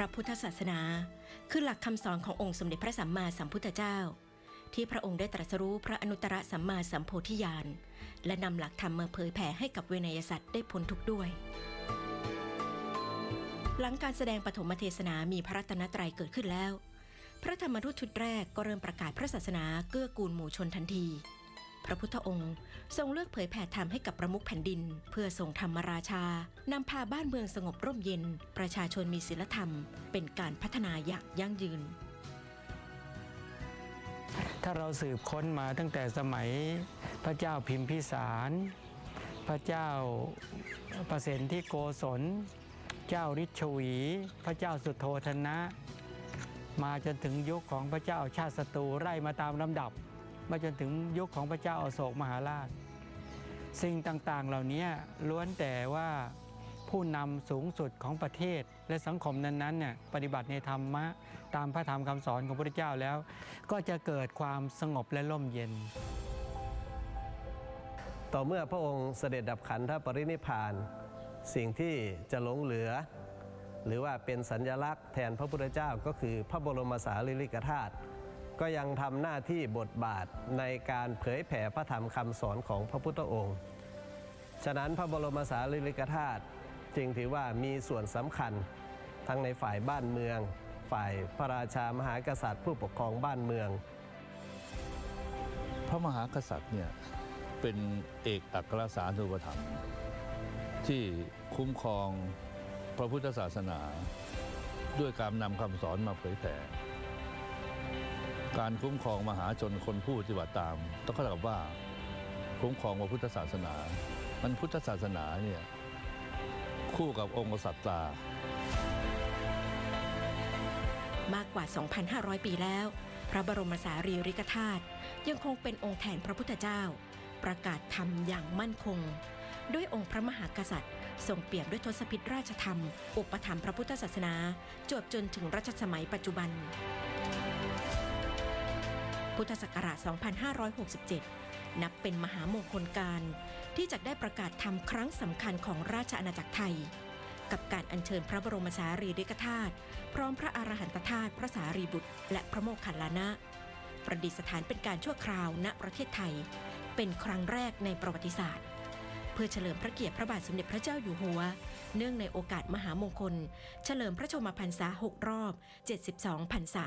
ระพุทธศาสนา คือหลักคำสอนขององค์สมเด็จพระสัมมาสัมพุทธเจ้า ที่พระองค์ได้ตรัสรู้พระอนุตตรสัมมาสัมโพธิญาณ และนำหลักธรรมมาเผยแผ่ให้กับเวนยสัตว์ได้พ้นทุกข์ด้วย หลังการแสดงปฐมเทศนามีพระรัตนตรัยเกิดขึ้นแล้ว พระธรรมทูตชุดแรกก็เริ่มประกาศพระศาสนาเกื้อกูลหมู่ชนทันที ระพุทธองค์ ทรงเลือกเผยแผ่ธรรมให้กับประมุขแผ่นดิน เพื่อส่งธรรมราชานำพาบ้านเมืองสงบร่มเย็น ประชาชนมีศีลธรรม เป็นการพัฒนาอย่างยั่งยืน ถ้าเราสืบค้นมาตั้งแต่สมัยพระเจ้าพิมพิสาร พระเจ้าประสิทธิโกศล เจ้าฤทชวี พระเจ้าสุโธธนะ มาจนถึงยุคของพระเจ้าชาติศัตรูไล่มาตามลำดับ มาจนถึงยุคของพระเจ้าอาโศกมหาราช สิ่งต่างๆเหล่านี้ล้วนแต่ว่าผู้นำสูงสุดของประเทศและสังคมนั้นๆเนี่ยปฏิบัติในธรรมะตามพระธรรมคำสอนของพระพุทธเจ้าแล้ว ก็จะเกิดความสงบและร่มเย็น ต่อเมื่อพระองค์เสด็จดับขันธปรินิพพาน สิ่งที่จะหลงเหลือ หรือว่าเป็นสัญญลักษณ์แทนพระพุทธเจ้าก็คือพระบรมสารีริกธาตุ ก็ยังทำหน้าที่บทบาทในการเผยแผ่พระธรรมคำสอนของพระพุทธองค์ ฉะนั้นพระบรมสารีริกธาตุจึงถือว่ามีส่วนสำคัญทั้งในฝ่ายบ้านเมือง ฝ่ายพระราชามหากษัตริย์ ผู้ปกครองบ้านเมือง พระมหากษัตริย์เนี่ยเป็นเอกอัครสานุปถัมที่คุ้มครองพระพุทธศาสนา ด้วยการนำคำสอนมาเผยแผ่ การคุ้มครองมหาชนคนผู้ปฏิบัติตาม ต้องเข้าใจกับว่าคุ้มครองพระพุทธศาสนา มันพุทธศาสนาเนี่ยคู่กับองค์กษัตริย์ตามากกว่า 2,500 ปีแล้ว พระบรมสารีริกธาตุยังคงเป็นองค์แทนพระพุทธเจ้า ประกาศธรรมอย่างมั่นคง ด้วยองค์พระมหากษัตริย์ทรงเปรียบด้วยทศพิธราชธรรม อุปถัมภ์พระพุทธศาสนา จวบจนถึงรัชสมัยปัจจุบัน พุทธศักราช 2567 นับเป็นมหามงคลการที่จะได้ประกาศธรรมครั้งสำคัญของราชอาณาจักรไทย กับการอัญเชิญพระบรมสารีริกธาตุพร้อมพระอรหันตธาตุพระสารีบุตร และพระโมคคัลลานะ ประดิษฐานเป็นการชั่วคราวณประเทศไทย เป็นครั้งแรกในประวัติศาสตร์ เพื่อเฉลิมพระเกียรติพระบาทสมเด็จพระเจ้าอยู่หัว เนื่องในโอกาสมหามงคล เฉลิมพระชนมพรรษา 6 รอบ 72 พรรษา